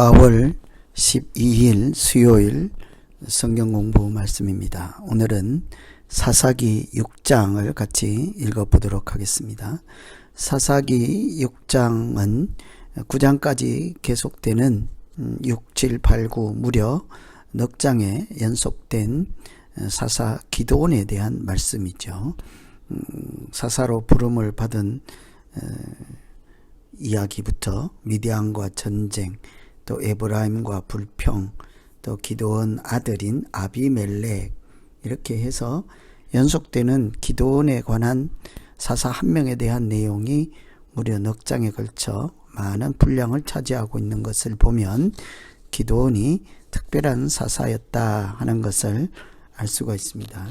4월 12일 수요일 성경 공부 말씀입니다. 오늘은 사사기 6장을 같이 읽어보도록 하겠습니다. 사사기 6장은 9장까지 계속되는 6, 7, 8, 9 무려 넉 장에 연속된 사사 기도원에 대한 말씀이죠. 음, 사사로 부름을 받은 이야기부터 미디안과 전쟁, 또 에브라임과 불평, 또 기도원 아들인 아비멜렉 이렇게 해서 연속되는 기도원에 관한 사사 한 명에 대한 내용이 무려 넉 장에 걸쳐 많은 분량을 차지하고 있는 것을 보면 기도원이 특별한 사사였다 하는 것을 알 수가 있습니다.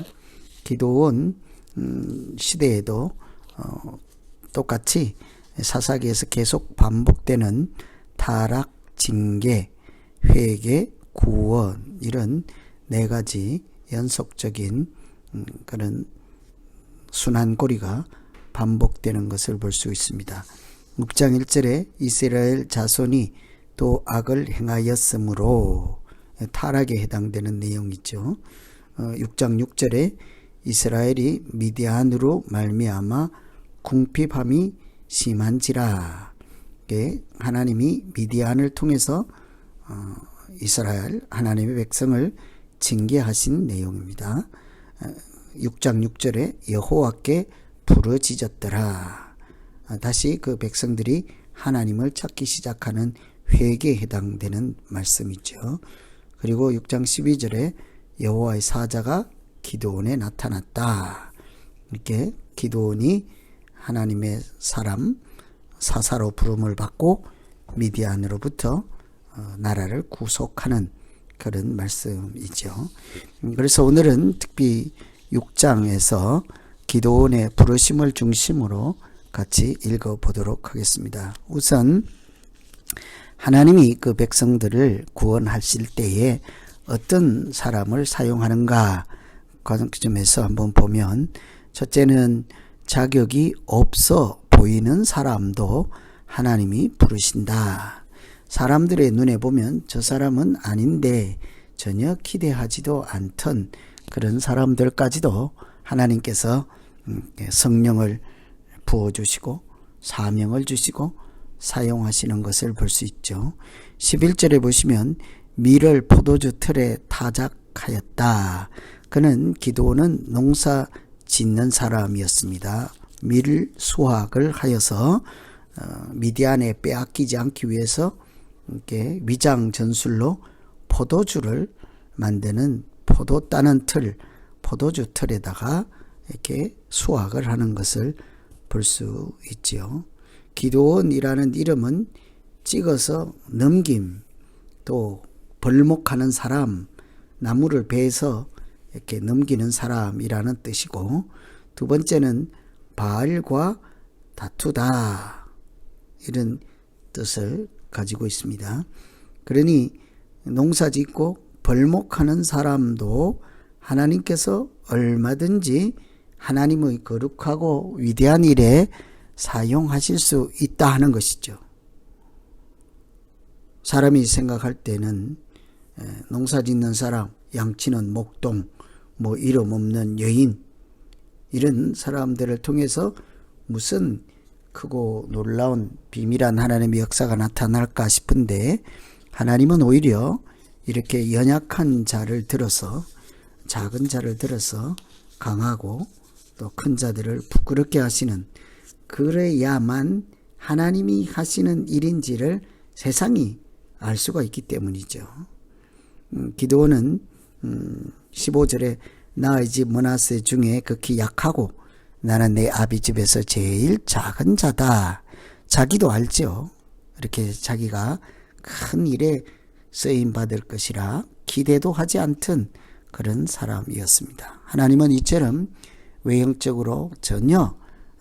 기도원 음, 시대에도 어, 똑같이 사사기에서 계속 반복되는 타락, 징계, 회개, 구원 이런 네 가지 연속적인 음, 그런 순환고리가 반복되는 것을 볼 수 있습니다. 6장 1절에 이스라엘 자손이 또 악을 행하였으므로 타락에 해당되는 내용이죠. 6장 어, 6절에 이스라엘이 미디안으로 말미암아 궁핍함이 심한지라 하나님이 미디안을 통해서 어, 이스라엘 하나님의 백성을 징계하신 내용입니다. 6장 어, 6절에 여호와께 부르짖었더라. 아, 다시 그 백성들이 하나님을 찾기 시작하는 회개에 해당되는 말씀이죠. 그리고 6장 12절에 여호와의 사자가 기도원에 나타났다. 이렇게 기도원이 하나님의 사람 사사로 부름을 받고 미디안으로부터 어, 나라를 구속하는 그런 말씀이죠. 그래서 오늘은 특히 6장에서 기도원의 부르심을 중심으로 같이 읽어 보도록 하겠습니다. 우선 하나님이 그 백성들을 구원하실 때에 어떤 사람을 사용하는가 그 점에서 한번 보면 첫째는 자격이 없어 보이는 사람도 하나님이 부르신다. 사람들의 눈에 보면 저 사람은 아닌데 전혀 기대하지도 않던 그런 사람들까지도 하나님께서 음, 성령을 부어주시고 사명을 주시고 사용하시는 것을 볼 수 있죠. 11절에 보시면 밀을 포도주 틀에 타작하였다. 그는 기도는 농사 짓는 사람이었습니다. 밀 수확을 하여서 어, 미디안에 빼앗기지 않기 위해서 이렇게 위장 전술로 포도주를 만드는 포도 따는 틀, 포도주 틀에다가 이렇게 수확을 하는 것을 볼 수 있지요. 기도원이라는 이름은 찍어서 넘김, 또 벌목하는 사람, 나무를 베서 이렇게 넘기는 사람이라는 뜻이고 두 번째는 바알과 다투다 이런 뜻을 가지고 있습니다. 그러니 농사 짓고 벌목하는 사람도 하나님께서 얼마든지 하나님의 거룩하고 위대한 일에 사용하실 수 있다 하는 것이죠. 사람이 생각할 때는 농사 짓는 사람, 양치는 목동, 뭐 이름 없는 여인 이런 사람들을 통해서 무슨 크고 놀라운 비밀한 하나님의 역사가 나타날까 싶은데 하나님은 오히려 이렇게 연약한 자를 들어서 작은 자를 들어서 강하고 또 큰 자들을 부끄럽게 하시는 그래야만 하나님이 하시는 일인지를 세상이 알 수가 있기 때문이죠. 음, 기도는 음, 15절에 나의 집 문하세 중에 극히 약하고 나는 내 아비 집에서 제일 작은 자다. 자기도 알죠. 이렇게 자기가 큰 일에 쓰임 받을 것이라 기대도 하지 않던 그런 사람이었습니다. 하나님은 이처럼 외형적으로 전혀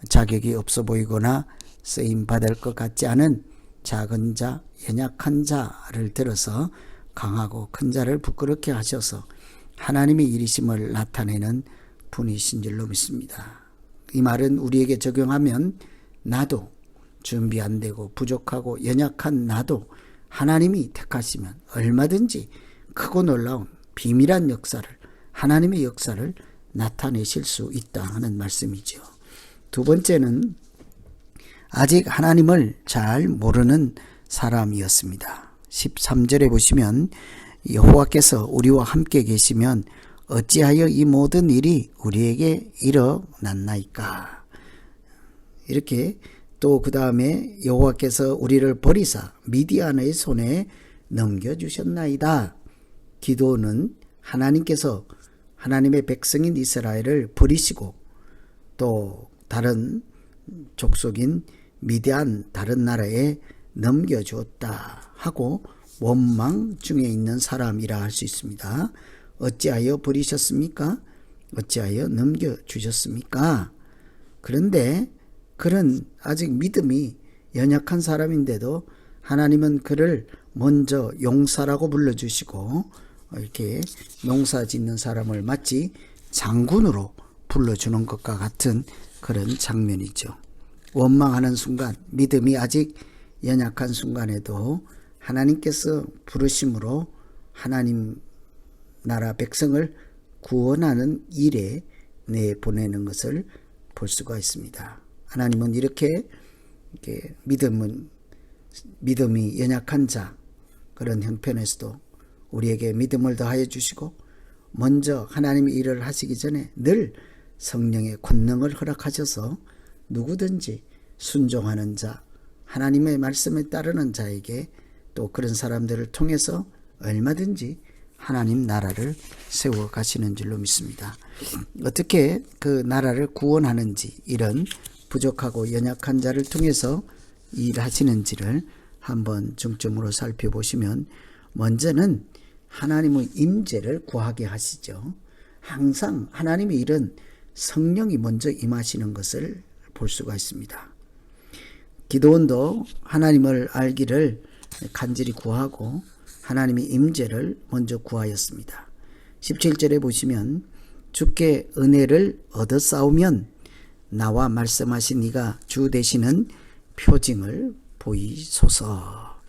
자격이 없어 보이거나 쓰임 받을 것 같지 않은 작은 자, 연약한 자를 들어서 강하고 큰 자를 부끄럽게 하셔서 하나님의 일이심을 나타내는 분이신 줄로 믿습니다. 이 말은 우리에게 적용하면 나도 준비 안 되고 부족하고 연약한 나도 하나님이 택하시면 얼마든지 크고 놀라운 비밀한 역사를 하나님의 역사를 나타내실 수 있다 하는 말씀이죠. 두 번째는 아직 하나님을 잘 모르는 사람이었습니다. 13절에 보시면 여호와께서 우리와 함께 계시면 어찌하여 이 모든 일이 우리에게 일어났나이까. 이렇게 또 그 다음에 여호와께서 우리를 버리사 미디안의 손에 넘겨주셨나이다. 기도는 하나님께서 하나님의 백성인 이스라엘을 버리시고 또 다른 족속인 미디안 다른 나라에 넘겨주었다 하고 원망 중에 있는 사람이라 할 수 있습니다. 어찌하여 버리셨습니까? 어찌하여 넘겨주셨습니까? 그런데 그는 아직 믿음이 연약한 사람인데도 하나님은 그를 먼저 용사라고 불러주시고 이렇게 농사 짓는 사람을 마치 장군으로 불러주는 것과 같은 그런 장면이죠. 원망하는 순간, 믿음이 아직 연약한 순간에도 하나님께서 부르심으로 하나님 나라 백성을 구원하는 일에 내보내는 것을 볼 수가 있습니다. 하나님은 이렇게, 이렇게 믿음은 믿음이 연약한 자 그런 형편에서도 우리에게 믿음을 더하여 주시고 먼저 하나님의 일을 하시기 전에 늘 성령의 권능을 허락하셔서 누구든지 순종하는 자, 하나님의 말씀에 따르는 자에게 또 그런 사람들을 통해서 얼마든지 하나님 나라를 세워 가시는 줄로 믿습니다. 어떻게 그 나라를 구원하는지 이런 부족하고 연약한 자를 통해서 일하시는지를 한번 중점으로 살펴보시면 먼저는 하나님의 임재를 구하게 하시죠. 항상 하나님의 일은 성령이 먼저 임하시는 것을 볼 수가 있습니다. 기도원도 하나님을 알기를 간절히 구하고 하나님의 임재를 먼저 구하였습니다. 17절에 보시면 주께 은혜를 얻어 싸우면 나와 말씀하신 이가 주 되시는 표징을 보이소서.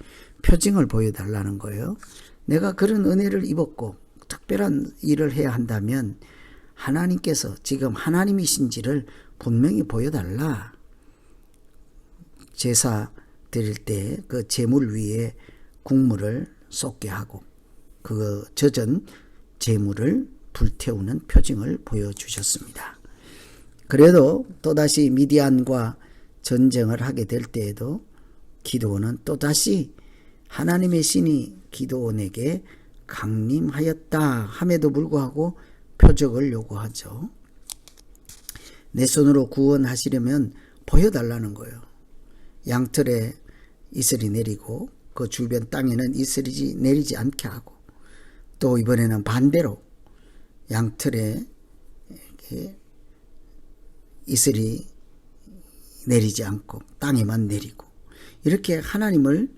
표징을 보여달라는 거예요. 내가 그런 은혜를 입었고 특별한 일을 해야 한다면 하나님께서 지금 하나님이신지를 분명히 보여달라. 제사 드릴 때그 제물 위에 국물을 쏟게 하고 그 젖은 제물을 불태우는 표징을 보여주셨습니다. 그래도 또다시 미디안과 전쟁을 하게 될 때에도 기도원은 또다시 하나님의 신이 기도원에게 강림하였다 함에도 불구하고 표적을 요구하죠. 내 손으로 구원하시려면 보여달라는 거예요. 양털에 이슬이 내리고 그 주변 땅에는 이슬이 내리지 않게 하고 또 이번에는 반대로 양털에 이슬이 내리지 않고 땅에만 내리고 이렇게 하나님을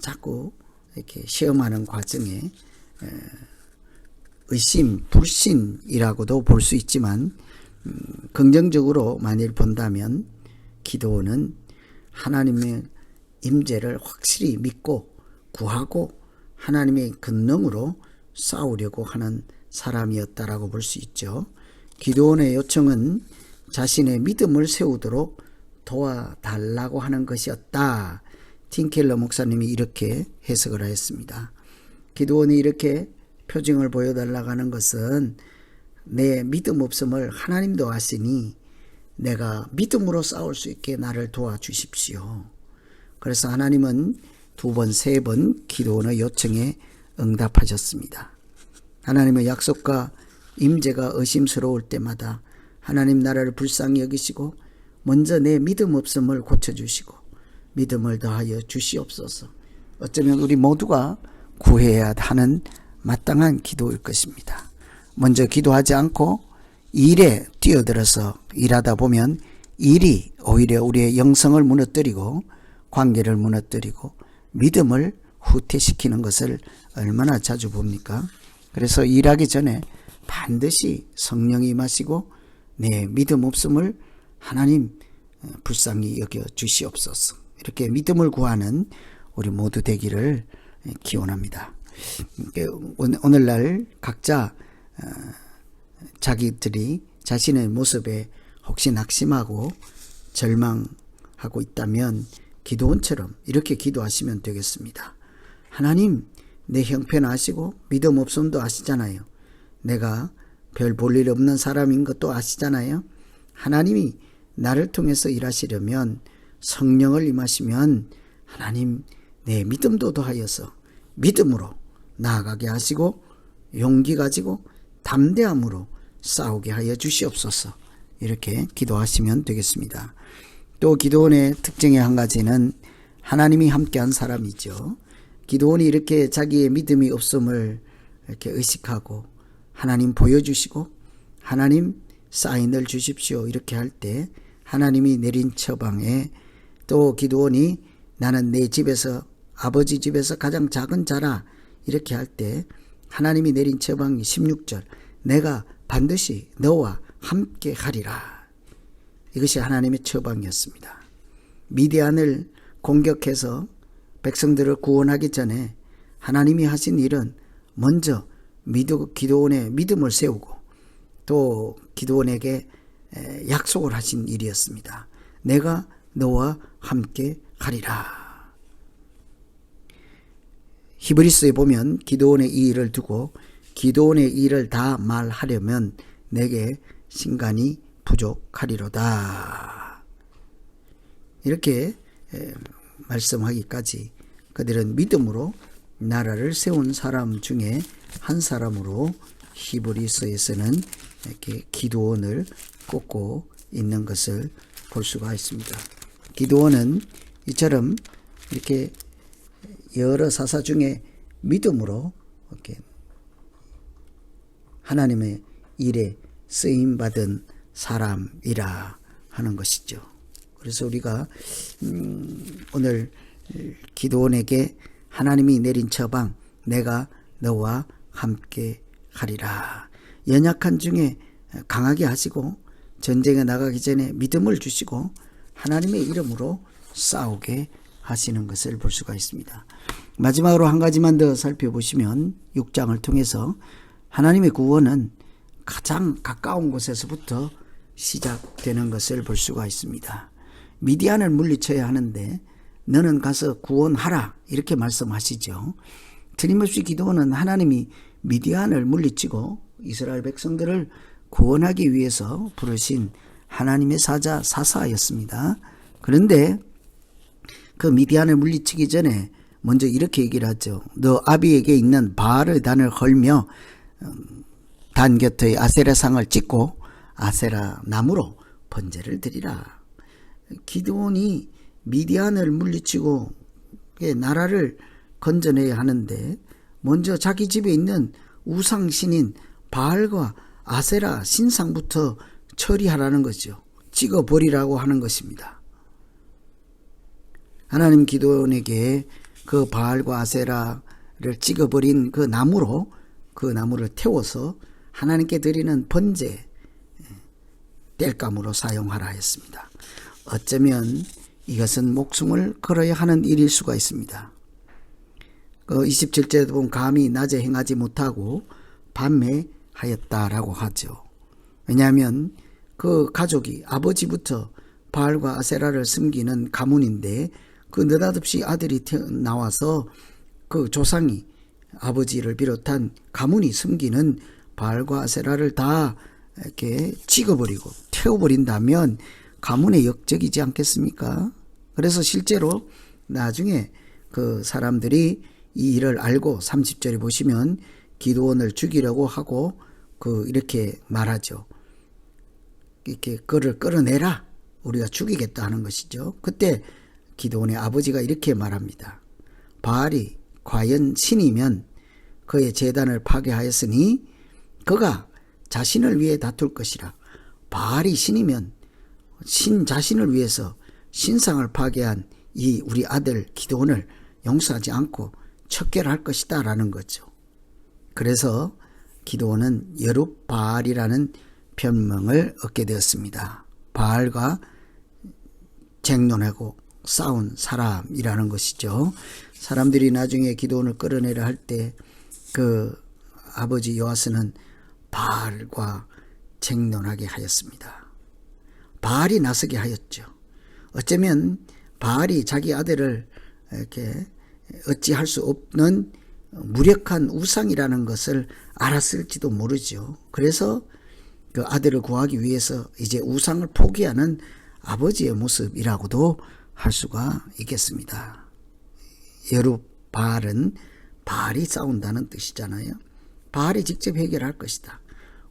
자꾸 이렇게 시험하는 과정에 의심, 불신이라고도 볼 수 있지만 음, 긍정적으로 만일 본다면 기도는 하나님의 임재를 확실히 믿고 구하고 하나님의 근능으로 싸우려고 하는 사람이었다라고 볼 수 있죠. 기도원의 요청은 자신의 믿음을 세우도록 도와달라고 하는 것이었다. 틴켈러 목사님이 이렇게 해석을 하였습니다. 기도원이 이렇게 표징을 보여달라고 하는 것은 내 믿음 없음을 하나님도 아시니 내가 믿음으로 싸울 수 있게 나를 도와주십시오. 그래서 하나님은 두 번, 세 번 기도원의 요청에 응답하셨습니다. 하나님의 약속과 임재가 의심스러울 때마다 하나님 나라를 불쌍히 여기시고 먼저 내 믿음 없음을 고쳐주시고 믿음을 더하여 주시옵소서. 어쩌면 우리 모두가 구해야 하는 마땅한 기도일 것입니다. 먼저 기도하지 않고 일에 뛰어들어서 일하다 보면 일이 오히려 우리의 영성을 무너뜨리고 관계를 무너뜨리고 믿음을 후퇴시키는 것을 얼마나 자주 봅니까? 그래서 일하기 전에 반드시 성령이 마시고 내 믿음 없음을 하나님 불쌍히 여겨 주시옵소서. 이렇게 믿음을 구하는 우리 모두 되기를 기원합니다. 오늘- 오늘날 각자 어, 자기들이 자신의 모습에 혹시 낙심하고 절망하고 있다면 기도원처럼 이렇게 기도하시면 되겠습니다. 하나님, 내 형편 아시고 믿음 없음도 아시잖아요. 내가 별 볼 일 없는 사람인 것도 아시잖아요. 하나님이 나를 통해서 일하시려면 성령을 임하시면 하나님 내 믿음도 더하여서 믿음으로 나아가게 하시고 용기 가지고 담대함으로 싸우게 하여 주시옵소서. 이렇게 기도하시면 되겠습니다. 또 기도원의 특징의 한 가지는 하나님이 함께한 사람이죠. 기도원이 이렇게 자기의 믿음이 없음을 이렇게 의식하고 하나님 보여주시고 하나님 사인을 주십시오 이렇게 할 때 하나님이 내린 처방에 또 기도원이 나는 내 집에서 아버지 집에서 가장 작은 자라 이렇게 할 때 하나님이 내린 처방이 16절 내가 반드시 너와 함께 하리라 이것이 하나님의 처방이었습니다. 미디안을 공격해서 백성들을 구원하기 전에 하나님이 하신 일은 먼저 기도원의 믿음을 세우고 또 기도원에게 에, 약속을 하신 일이었습니다. 내가 너와 함께 하리라. 히브리스에 보면 기도원의 이 일을 두고 기도원의 일을 다 말하려면 내게 신간이 부족하리로다. 이렇게 에, 말씀하기까지 그들은 믿음으로 나라를 세운 사람 중에 한 사람으로 히브리서에서는 이렇게 기도원을 꼽고 있는 것을 볼 수가 있습니다. 기도원은 이처럼 이렇게 여러 사사 중에 믿음으로 이렇게 하나님의 일에 쓰임 받은 사람이라 하는 것이죠. 그래서 우리가 음, 오늘 기도원에게 하나님이 내린 처방 내가 너와 함께 하리라. 연약한 중에 강하게 하시고 전쟁에 나가기 전에 믿음을 주시고 하나님의 이름으로 싸우게 하시는 것을 볼 수가 있습니다. 마지막으로 한 가지만 더 살펴보시면 6장을 통해서 하나님의 구원은 가장 가까운 곳에서부터 시작되는 것을 볼 수가 있습니다. 미디안을 물리쳐야 하는데 너는 가서 구원하라 이렇게 말씀하시죠. 틀림없이 기도는 하나님이 미디안을 물리치고 이스라엘 백성들을 구원하기 위해서 부르신 하나님의 사자 사사였습니다. 그런데 그 미디안을 물리치기 전에 먼저 이렇게 얘기를 하죠. 너 아비에게 있는 바알의 단을 헐며 음, 단 곁의 아세라 상을 찍고 아세라 나무로 번제를 드리라. 기드온이 미디안을 물리치고 나라를 건져내야 하는데 먼저 자기 집에 있는 우상 신인 바알과 아세라 신상부터 처리하라는 거죠. 찍어 버리라고 하는 것입니다. 하나님 기도원에게 그 바알과 아세라를 찍어 버린 그 나무로 그 나무를 태워서 하나님께 드리는 번제 뗄감으로 사용하라 했습니다. 어쩌면 이것은 목숨을 걸어야 하는 일일 수가 있습니다. 그 27절에도 보면 감히 낮에 행하지 못하고 밤에 하였다라고 하죠. 왜냐하면 그 가족이 아버지부터 바알과 아세라를 숨기는 가문인데 그 느닷없이 아들이 나와서 그 조상이 아버지를 비롯한 가문이 숨기는 바알과 아세라를 다 이렇게 찍어버리고 태워버린다면 가문의 역적이지 않겠습니까? 그래서 실제로 나중에 그 사람들이 이 일을 알고 30절에 보시면 기도원을 죽이려고 하고 그 이렇게 말하죠. 이렇게 그를 끌어내라. 우리가 죽이겠다 하는 것이죠. 그때 기도원의 아버지가 이렇게 말합니다. 바알이 과연 신이면 그의 재단을 파괴하였으니 그가 자신을 위해 다툴 것이라. 바알이 신이면 신 자신을 위해서 신상을 파괴한 이 우리 아들 기도원을 용서하지 않고 척결할 것이다 라는 거죠. 그래서 기도원은 여룻바알이라는 변명을 얻게 되었습니다. 바알과 쟁론하고 쌓은 사람이라는 것이죠. 사람들이 나중에 기도원을 끌어내려 할 때 그 아버지 요아스는 바알과 쟁론하게 하였습니다. 바알이 나서게 하였죠. 어쩌면 바알이 자기 아들을 이렇게 어찌할 수 없는 무력한 우상이라는 것을 알았을지도 모르죠. 그래서 그 아들을 구하기 위해서 이제 우상을 포기하는 아버지의 모습이라고도 할 수가 있겠습니다. 여루 바알은 바알이 싸운다는 뜻이잖아요. 바알이 직접 해결할 것이다.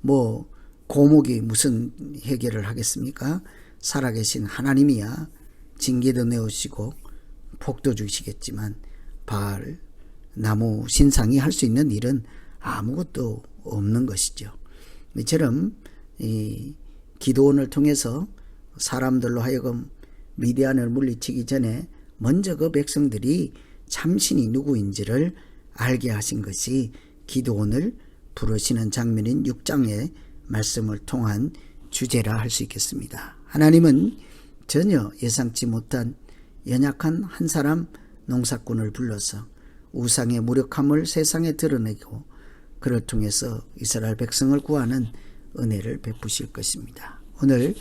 뭐 고목이 무슨 해결을 하겠습니까? 살아계신 하나님이야 징계도 내오시고 복도 주시겠지만 바알 나무 신상이 할 수 있는 일은 아무것도 없는 것이죠. 이처럼 이 기도원을 통해서 사람들로 하여금 미디안을 물리치기 전에 먼저 그 백성들이 참신이 누구인지를 알게 하신 것이 기도원을 부르시는 장면인 6장의 말씀을 통한 주제라 할 수 있겠습니다. 하나님은 전혀 예상치 못한 연약한 한 사람 농사꾼을 불러서 우상의 무력함을 세상에 드러내고 그를 통해서 이스라엘 백성을 구하는 은혜를 베푸실 것입니다. 오늘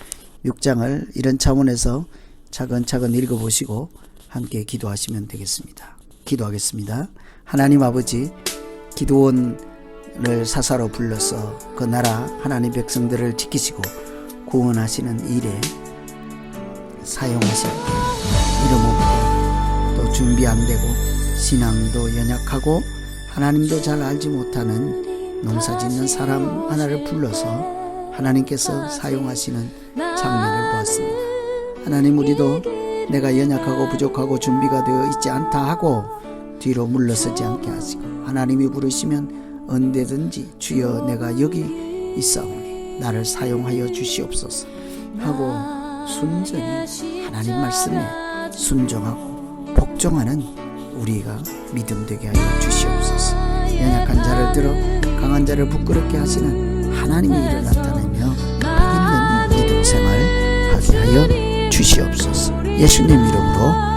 6장을 이런 차원에서 차근차근 읽어보시고 함께 기도하시면 되겠습니다. 기도하겠습니다. 하나님 아버지, 기도원 을 사사로 불러서 그 나라 하나님 백성들을 지키시고 구원하시는 일에 사용하실 때 이름 없고 또 준비 안 되고 신앙도 연약하고 하나님도 잘 알지 못하는 농사 짓는 사람 하나를 불러서 하나님께서 사용하시는 장면을 보았습니다. 하나님 우리도 내가 연약하고 부족하고 준비가 되어 있지 않다 하고 뒤로 물러서지 않게 하시고 하나님이 부르시면 언제든지 주여 내가 여기 있사오니 나를 사용하여 주시옵소서 하고 순전히 하나님 말씀에 순종하고 복종하는 우리가 믿음 되게 하여 주시옵소서. 연약한 자를 들어 강한 자를 부끄럽게 하시는 하나님의 일을 나타내며 복 있는 믿음 생활 하게 하여 주시옵소서. 예수님 이름으로